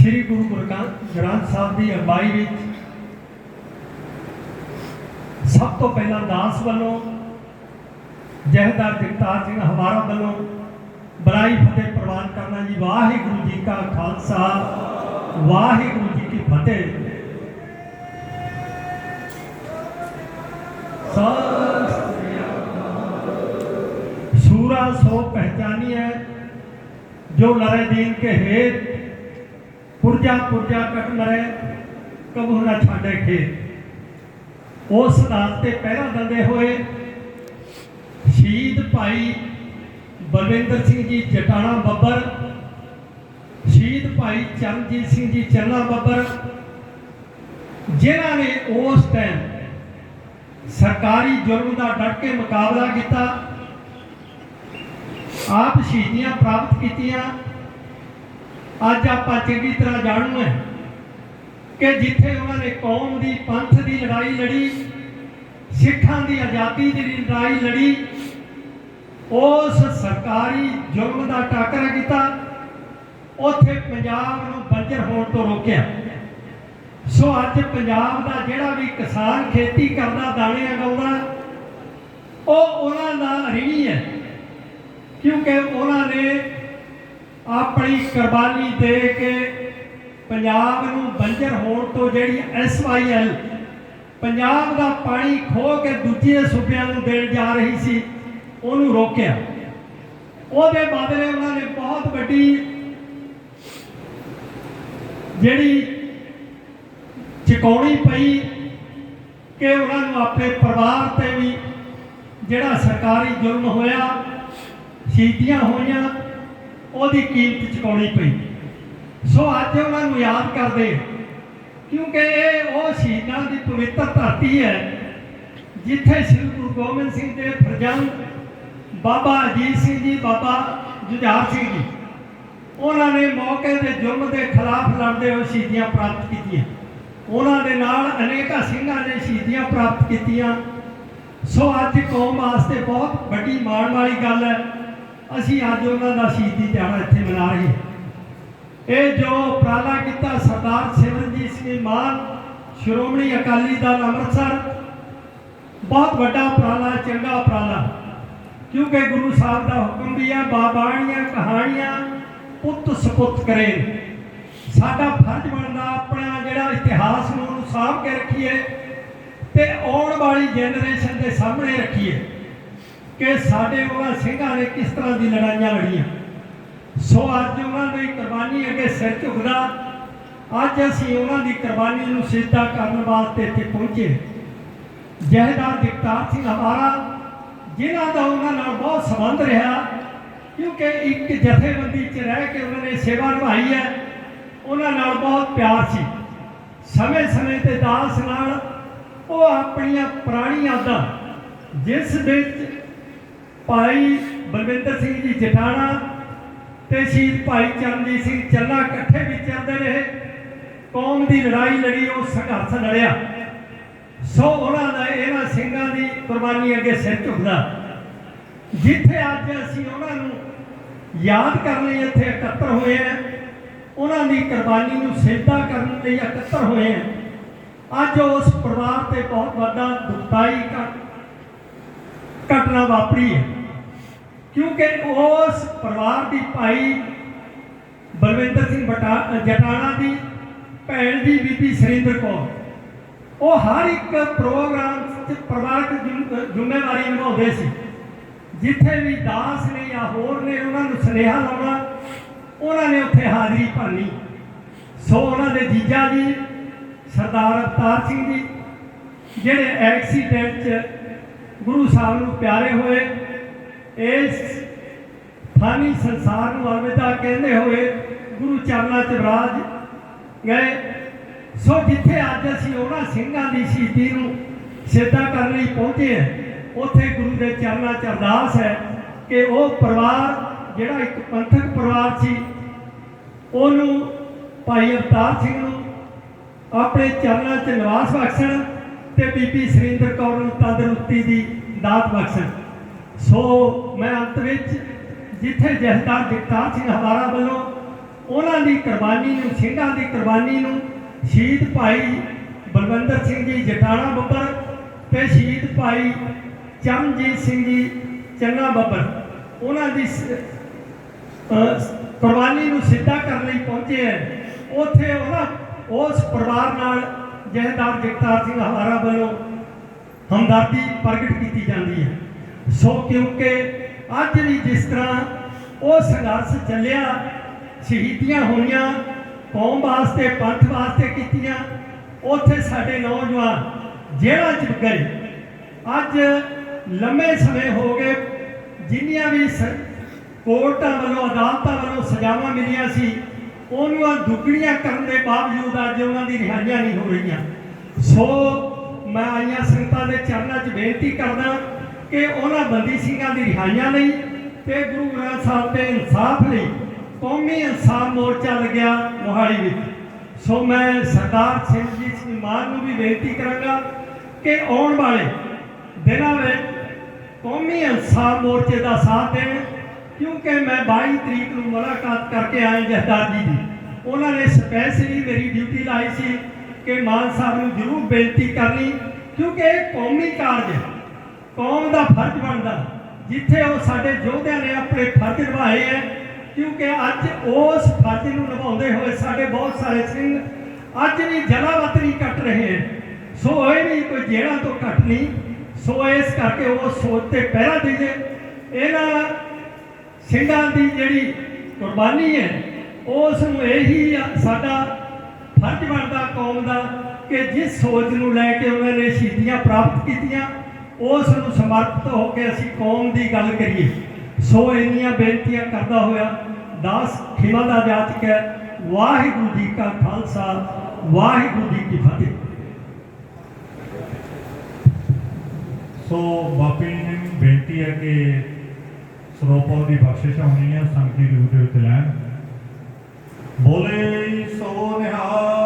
ਸ੍ਰੀ ਗੁਰੂ ਗੁਰਗ੍ਰੰਥ ਗ੍ਰੰਥ ਸਾਹਿਬ ਦੀ ਅਗਵਾਈ ਵਿੱਚ ਸਭ ਤੋਂ ਪਹਿਲਾਂ ਦਾਸ ਵੱਲੋਂ ਜਹਦਾਰ ਜਗਤਾਰ ਸਿੰਘ ਹਮਾਰਾ ਵੱਲੋਂ ਬਰਾਈ ਫਤਿਹ ਪ੍ਰਵਾਨ ਕਰਨਾ ਜੀ ਵਾਹਿਗੁਰੂ ਜੀ ਕਾ ਖਾਲਸਾ ਵਾਹਿਗੁਰੂ ਜੀ ਕੀ ਫਤਿਹ ਸਤਿ ਸ੍ਰੀ ਅਕਾਲ। ਸੂਰਾ ਸੋ ਪਹਿਚਾਨੀ ਹੈ ਜੋ ਲਰੇ ਦੀਨ ਕੇ ਹੇਤ ਪੁਰਜਾ ਪੁਰਜਾ ਕਟ ਮਰੇ ਕਬੂ ਨਾ ਛਾੜੇ ਖੇਤ ਉਸ ਰਾਤ ਤੇ ਪਹਿਰਾ ਦਿੰਦੇ ਹੋਏ ਸ਼ਹੀਦ ਭਾਈ ਬਲਵਿੰਦਰ ਸਿੰਘ ਜੀ ਜਟਾਣਾ ਬੱਬਰ, ਸ਼ਹੀਦ ਭਾਈ ਚਰਨਜੀਤ ਸਿੰਘ ਜੀ ਚੰਨਾ ਬੱਬਰ, ਜਿਨ੍ਹਾਂ ਨੇ ਉਸ ਟਾਈਮ ਸਰਕਾਰੀ ਜ਼ੁਲਮ ਦਾ ਡਟ ਕੇ ਮੁਕਾਬਲਾ ਕੀਤਾ, ਆਪ ਸ਼ਹੀਦੀਆਂ ਪ੍ਰਾਪਤ ਕੀਤੀਆਂ। ਅੱਜ ਆਪਾਂ ਚੰਗੀ ਤਰ੍ਹਾਂ ਜਾਣੂ ਹੈ ਕਿ ਜਿੱਥੇ ਉਹਨਾਂ ਨੇ ਕੌਮ ਦੀ, ਪੰਥ ਦੀ ਲੜਾਈ ਲੜੀ, ਸਿੱਖਾਂ ਦੀ ਆਜ਼ਾਦੀ ਦੀ ਲੜਾਈ ਲੜੀ, ਉਸ ਸਰਕਾਰੀ ਜ਼ੁਲਮ ਦਾ ਟਾਕਰਾ ਕੀਤਾ, ਉੱਥੇ ਪੰਜਾਬ ਨੂੰ ਬੰਜਰ ਹੋਣ ਤੋਂ ਰੋਕਿਆ। ਸੋ ਅੱਜ ਪੰਜਾਬ ਦਾ ਜਿਹੜਾ ਵੀ ਕਿਸਾਨ ਖੇਤੀ ਕਰਦਾ, ਦਾਣੇ ਉਗਾਉਂਦਾ, ਉਹ ਉਹਨਾਂ ਦਾ ਰਿਣੀ ਹੈ। ਕਿਉਂਕਿ ਉਹਨਾਂ ਨੇ ਆਪਣੀ ਕੁਰਬਾਨੀ ਦੇ ਕੇ ਪੰਜਾਬ ਨੂੰ ਬੰਜਰ ਹੋਣ ਤੋਂ ਜਿਹੜੀ ਐਸਵਾਈਐਲ ਪੰਜਾਬ ਦਾ ਪਾਣੀ ਖੋ ਕੇ ਦੂਜੇ ਸੂਬਿਆਂ ਨੂੰ ਦੇਣ ਜਾ ਰਹੀ ਸੀ, ਉਹਨੂੰ ਰੋਕਿਆ। ਉਹਦੇ ਬਦਲੇ ਉਹਨਾਂ ਨੇ ਬਹੁਤ ਵੱਡੀ ਜਿਹੜੀ ਚੁਕਾਉਣੀ ਪਈ ਕਿ ਉਹਨਾਂ ਨੂੰ ਆਪਣੇ ਪਰਿਵਾਰ ਤੇ ਵੀ ਜਿਹੜਾ ਸਰਕਾਰੀ ਜ਼ੁਲਮ ਹੋਇਆ, ਸ਼ਹੀਦੀਆਂ ਹੋਈਆਂ ਉਹਦੀ ਕੀਮਤ ਚੁਕਾਉਣੀ ਪਈ। ਸੋ ਅੱਜ ਉਹਨਾਂ ਨੂੰ ਯਾਦ ਕਰਦੇ ਕਿਉਂਕਿ ਇਹ ਉਹ ਸ਼ਹੀਦਾਂ ਦੀ ਪਵਿੱਤਰ ਧਰਤੀ ਹੈ, ਜਿੱਥੇ ਸ੍ਰੀ ਗੁਰੂ ਗੋਬਿੰਦ ਸਿੰਘ ਦੇ ਫਰਜ਼ੰਦ ਬਾਬਾ ਅਜੀਤ ਸਿੰਘ ਜੀ, ਬਾਬਾ ਜੁਝਾਰ ਸਿੰਘ ਜੀ, ਉਹਨਾਂ ਨੇ ਮੌਕੇ ਦੇ ਜ਼ੁਲਮ ਦੇ ਖਿਲਾਫ ਲੜਦੇ ਹੋਏ ਸ਼ਹੀਦੀਆਂ ਪ੍ਰਾਪਤ ਕੀਤੀਆਂ। ਉਹਨਾਂ ਦੇ ਨਾਲ ਅਨੇਕਾਂ ਸਿੰਘਾਂ ਨੇ ਸ਼ਹੀਦੀਆਂ ਪ੍ਰਾਪਤ ਕੀਤੀਆਂ। ਸੋ ਅੱਜ ਕੌਮ ਵਾਸਤੇ ਬਹੁਤ ਵੱਡੀ ਮਾਣ ਵਾਲੀ ਗੱਲ ਹੈ ਅਸੀਂ ਅੱਜ ਉਹਨਾਂ ਦਾ ਸ਼ਹੀਦੀ ਦਿਹਾੜਾ ਇੱਥੇ ਮਨਾ ਰਹੇ ਇਹ ਜੋ ਉਪਰਾਲਾ ਕੀਤਾ ਸਰਦਾਰ ਸਿਮਰਨਜੀਤ ਸਿੰਘ ਮਾਨ, ਸ਼੍ਰੋਮਣੀ ਅਕਾਲੀ ਦਲ ਅੰਮ੍ਰਿਤਸਰ, ਬਹੁਤ ਵੱਡਾ ਉਪਰਾਲਾ, ਚੰਗਾ ਉਪਰਾਲਾ। ਕਿਉਂਕਿ ਗੁਰੂ ਸਾਹਿਬ ਦਾ ਹੁਕਮ ਵੀ ਹੈ, ਬਾਬਾਣੀਆਂ ਕਹਾਣੀਆਂ ਪੁੱਤ ਸਪੁੱਤ ਕਰੇ। ਸਾਡਾ ਫਰਜ਼ ਬਣਦਾ ਆਪਣਾ ਜਿਹੜਾ ਇਤਿਹਾਸ ਨੂੰ ਉਹਨੂੰ ਸਾਂਭ ਕੇ ਰੱਖੀਏ ਤੇ ਆਉਣ ਵਾਲੀ ਜਨਰੇਸ਼ਨ ਦੇ ਸਾਹਮਣੇ ਰੱਖੀਏ। ਕਿ ਸਾਡੇ ਉਹਨਾਂ ਸਿੰਘਾਂ ਨੇ ਕਿਸ ਤਰ੍ਹਾਂ ਦੀ ਲੜਾਈਆਂ ਲੜੀਆਂ। ਸੋ ਅੱਜ ਉਹਨਾਂ ਦੀ ਕੁਰਬਾਨੀ ਅੱਗੇ ਸਿਰ ਝੁਕਦਾ। ਅੱਜ ਅਸੀਂ ਉਹਨਾਂ ਦੀ ਕੁਰਬਾਨੀ ਨੂੰ ਸਿੱਧਾ ਕਰਨ ਵਾਸਤੇ ਇੱਥੇ ਪਹੁੰਚੇ। ਜਹਦਾਰ ਜਗਤਾਰ ਸਿੰਘ ਹਮਾਰਾ ਜਿਨ੍ਹਾਂ ਦਾ ਉਹਨਾਂ ਨਾਲ ਬਹੁਤ ਸੰਬੰਧ ਰਿਹਾ, ਕਿਉਂਕਿ ਇੱਕ ਜਥੇਬੰਦੀ 'ਚ ਰਹਿ ਕੇ ਉਹਨਾਂ ਨੇ ਸੇਵਾ ਨਿਭਾਈ ਹੈ। ਉਹਨਾਂ ਨਾਲ ਬਹੁਤ ਪਿਆਰ ਸੀ। ਸਮੇਂ-ਸਮੇਂ ਤੇ ਦਾਸ ਨਾਲ ਉਹ ਆਪਣੀਆਂ ਪੁਰਾਣੀਆਂ ਯਾਦਾਂ, ਜਿਸ ਵਿੱਚ ਭਾਈ ਬਲਵਿੰਦਰ ਸਿੰਘ ਜੀ ਜਟਾਣਾ ਤੇ ਸ਼ਹੀਦ ਭਾਈ ਚਰਨਜੀਤ ਸਿੰਘ ਚੱਲਾ ਇਕੱਠੇ ਵਿਚਰਦੇ ਰਹੇ। ਕੌਮ ਦੀ ਲੜਾਈ ਲੜੀ, ਉਹ ਸੰਘਰਸ਼ ਲੜਿਆ। ਸੋ ਉਹਨਾਂ ਦਾ ਇਹਨਾਂ ਸਿੰਘਾਂ ਦੀ ਕੁਰਬਾਨੀ ਅੱਗੇ ਸਿਰ ਝੁਕਦਾ। ਜਿੱਥੇ ਅੱਜ ਅਸੀਂ ਉਹਨਾਂ ਨੂੰ ਯਾਦ ਕਰਨ ਲਈ ਇੱਥੇ ਇਕੱਤਰ ਹੋਏ ਆ ਉਹਨਾਂ ਦੀ ਕੁਰਬਾਨੀ ਨੂੰ ਸਿੱਧਾ ਕਰਨ ਲਈ ਇਕੱਤਰ ਹੋਏ ਆ ਅੱਜ ਉਸ ਪਰਿਵਾਰ ਤੇ ਬਹੁਤ ਵੱਡਾ ਦੁਖਦਾਈ ਘਟਨਾ ਵਾਪਰੀ ਹੈ। ਕਿਉਂਕਿ ਉਸ ਪਰਿਵਾਰ ਦੀ ਭਾਈ ਬਲਵਿੰਦਰ ਸਿੰਘ ਬਟਾ, ਜਟਾਣਾ ਦੀ ਭੈਣ ਦੀ ਬੀਬੀ ਸੁਰਿੰਦਰ ਕੌਰ। ਉਹ ਹਰ ਇੱਕ ਪ੍ਰੋਗਰਾਮ 'ਚ ਪਰਿਵਾਰਕ ਜ਼ਿੰਮੇਵਾਰੀ ਨਿਭਾਉਂਦੇ ਸੀ। ਜਿੱਥੇ ਵੀ ਦਾਸ ਨੇ ਜਾਂ ਹੋਰ ਨੇ ਉਹਨਾਂ ਨੂੰ ਸੁਨੇਹਾ ਲਾਉਣਾ, ਉਹਨਾਂ ਨੇ ਉੱਥੇ ਹਾਜ਼ਰੀ ਭਰਨੀ। ਸੋ ਉਹਨਾਂ ਦੇ ਜੀਜਾ ਜੀ, ਸਰਦਾਰ ਅਵਤਾਰ ਸਿੰਘ ਜੀ, ਜਿਹੜੇ ਐਕਸੀਡੈਂਟ 'ਚ ਗੁਰੂ ਸਾਹਿਬ ਨੂੰ ਪਿਆਰੇ ਹੋਏ ਇਸ ਫਾਨੀ ਸੰਸਾਰ ਨੂੰ ਅਲਵਿਦਾ ਕਹਿੰਦੇ ਹੋਏ ਗੁਰੂ ਚਰਨਾਂ 'ਚ ਵਿਰਾਜ ਗਏ। ਸੋ ਜਿੱਥੇ ਅੱਜ ਅਸੀਂ ਉਹਨਾਂ ਸਿੰਘਾਂ ਦੀ ਸ਼ਹੀਦੀ ਨੂੰ ਸਿੱਧਾ ਕਰਨ ਲਈ ਪਹੁੰਚੇ ਹਾਂ, ਉੱਥੇ ਗੁਰੂ ਦੇ ਚਰਨਾਂ 'ਚ ਅਰਦਾਸ ਹੈ ਕਿ ਉਹ ਪਰਿਵਾਰ, ਜਿਹੜਾ ਇੱਕ ਪੰਥਕ ਪਰਿਵਾਰ ਸੀ, ਉਹਨੂੰ ਭਾਈ ਅਵਤਾਰ ਸਿੰਘ ਨੂੰ ਆਪਣੇ ਚਰਨਾਂ 'ਚ ਨਿਵਾਸ ਬਖਸ਼ਣ ਤੇ ਬੀਬੀ ਸੁਰਿੰਦਰ ਕੌਰ ਨੂੰ ਤੰਦਰੁਸਤੀ ਦੀ ਦਾਤ ਬਖਸ਼ਣ। ਸੋ ਮੈਂ ਅੰਤ ਵਿੱਚ ਜਿੱਥੇ ਜਹਦਾਰ ਜਗਤਾਰ ਸਿੰਘ ਹਵਾਰਾ ਵੱਲੋਂ, ਉਹਨਾਂ ਦੀ ਕੁਰਬਾਨੀ ਨੂੰ ਸਿੰਘਾਂ ਦੀ ਕੁਰਬਾਨੀ ਨੂੰ ਸ਼ਹੀਦ ਭਾਈ ਬਲਵੰਦਰ ਸਿੰਘ ਜੀ ਜਟਾਣਾ ਬੱਬਰ ਤੇ ਸ਼ਹੀਦ ਭਾਈ ਚਰਨਜੀਤ ਸਿੰਘ ਜੀ ਚੰਨਾ ਬੱਬਰ, ਉਹਨਾਂ ਦੀ ਸ- ਕੁਰਬਾਨੀ ਨੂੰ ਸਿੱਧਾ ਕਰਨ ਲਈ ਪਹੁੰਚੇ ਹੈ। ਉੱਥੇ ਉਹਨਾਂ, ਉਸ ਪਰਿਵਾਰ ਨਾਲ ਜਹਦਾਰ ਜਗਤਾਰ ਸਿੰਘ ਹਵਾਰਾ ਵੱਲੋਂ, ਹਮਦਰਦੀ ਪ੍ਰਗਟ ਕੀਤੀ ਜਾਂਦੀ ਹੈ। ਸੋ ਕਿਉਂਕਿ ਅੱਜ ਵੀ ਜਿਸ ਤਰ੍ਹਾਂ ਉਹ ਸੰਘਰਸ਼ ਚੱਲਿਆ, ਸ਼ਹੀਦੀਆਂ ਹੋਈਆਂ, ਕੌਮ ਵਾਸਤੇ, ਪੰਥ ਵਾਸਤੇ ਕੀਤੀਆਂ, ਉੱਥੇ ਸਾਡੇ ਨੌਜਵਾਨ ਜੇਲ੍ਹਾਂ 'ਚ ਗਏ। ਅੱਜ ਲੰਮੇ ਸਮੇਂ ਹੋ ਗਏ, ਜਿੰਨੀਆਂ ਵੀ ਕੋਰਟਾਂ ਵੱਲੋਂ, ਅਦਾਲਤਾਂ ਵੱਲੋਂ ਸਜ਼ਾਵਾਂ ਮਿਲੀਆਂ ਸੀ, ਉਹਨੂੰ ਦੁੱਗਣੀਆਂ ਕਰਨ ਦੇ ਬਾਵਜੂਦ ਅੱਜ ਉਹਨਾਂ ਦੀ ਰਿਹਾਈਆਂ ਨਹੀਂ ਹੋ ਰਹੀਆਂ। ਸੋ ਮੈਂ ਆਈਆਂ ਸੰਗਤਾਂ ਦੇ ਚਰਨਾਂ 'ਚ ਬੇਨਤੀ ਕਰਦਾ ਕਿ ਉਹਨਾਂ ਬੰਦੀ ਸਿੰਘਾਂ ਦੀ ਰਿਹਾਈਆਂ ਲਈ ਤੇ ਗੁਰੂ ਗ੍ਰੰਥ ਸਾਹਿਬ ਦੇ ਇਨਸਾਫ ਲਈ ਕੌਮੀ ਇਨਸਾਫ ਮੋਰਚਾ ਲੱਗਿਆ ਮੋਹਾਲੀ ਵਿੱਚ। ਸੋ ਮੈਂ ਸਰਦਾਰ ਸਿਮਰਜੀਤ ਸਿੰਘ ਮਾਨ ਨੂੰ ਵੀ ਬੇਨਤੀ ਕਰਾਂਗਾ ਕਿ ਆਉਣ ਵਾਲੇ ਦਿਨਾਂ ਵਿੱਚ ਕੌਮੀ ਇਨਸਾਫ ਮੋਰਚੇ ਦਾ ਸਾਥ ਦੇਣ, ਕਿਉਂਕਿ ਮੈਂ 22 ਤਰੀਕ ਨੂੰ ਮੁਲਾਕਾਤ ਕਰਕੇ ਆਇਆ ਜਹਦਾਰ ਜੀ ਦੀ। ਉਹਨਾਂ ਨੇ ਸਪੈਸ਼ਲੀ ਮੇਰੀ ਡਿਊਟੀ ਲਾਈ ਸੀ ਕਿ ਮਾਨ ਸਾਹਿਬ ਨੂੰ ਜ਼ਰੂਰ ਬੇਨਤੀ ਕਰਨੀ, ਕਿਉਂਕਿ ਇਹ ਕੌਮੀ ਕਾਰਜ ਹੈ। ਕੌਮ ਦਾ ਫਰਜ਼ ਬਣਦਾ। ਜਿੱਥੇ ਉਹ ਸਾਡੇ ਯੋਧਿਆਂ ਨੇ ਆਪਣੇ ਫਰਜ਼ ਨਿਭਾਏ ਹੈ, ਕਿਉਂਕਿ ਅੱਜ ਉਸ ਫਰਜ਼ ਨੂੰ ਨਿਭਾਉਂਦੇ ਹੋਏ ਸਾਡੇ ਬਹੁਤ ਸਾਰੇ ਸਿੰਘ ਅੱਜ ਵੀ ਜਲਾਵਤਨੀ ਕੱਟ ਰਹੇ ਹਨ ਸੋ ਇਹ ਨਹੀਂ ਕੋਈ ਜਿਹੜਾ ਤੋਂ ਘੱਟ ਨਹੀਂ। ਸੋ ਇਸ ਕਰਕੇ ਉਹ ਸੋਚ ਤੇ ਪਹਿਰਾ ਦੇਈਏ ਇਹਨਾਂ ਸਿੰਘਾਂ ਦੀ ਜਿਹੜੀ ਕੁਰਬਾਨੀ ਹੈ, ਉਸ ਨੂੰ ਇਹੀ ਸਾਡਾ ਫਰਜ਼ ਬਣਦਾ ਕੌਮ ਦਾ ਕਿ ਜਿਸ ਸੋਚ ਨੂੰ ਲੈ ਕੇ ਉਹਨਾਂ ਨੇ ਸ਼ਹੀਦੀਆਂ ਪ੍ਰਾਪਤ ਕੀਤੀਆਂ ਉਸ ਨੂੰ ਸਮਰਪਿਤ ਹੋ ਕੇ ਅਸੀਂ ਕੌਮ ਦੀ ਗੱਲ ਕਰੀਏ। ਸੋ ਇੰਨੀਆਂ ਬੇਨਤੀਆਂ ਕਰਦਾ ਹੋਇਆ, ਦਾਸ ਖਿਮਾ ਦਾ ਜਾਤਕ ਹੈ ਵਾਹਿਗੁਰੂ ਜੀ ਕਾ ਖਾਲਸਾ, ਵਾਹਿਗੁਰੂ ਜੀ ਕੀ ਫਤਿਹ। ਸੋ ਬਾਪੀ ਜੀ ਨੂੰ ਬੇਨਤੀ ਹੈ ਕਿ ਸਰੋਪਾਂ ਦੀ ਬਖਸ਼ਿਸ਼ ਹੋਣੀ ਹੈ, ਸੰਗਤੀ ਰੂਪ ਦੇ ਵਿੱਚ ਲੈਣ। ਬੋਲੇ ਸੋ ਨਿਹਾਲ।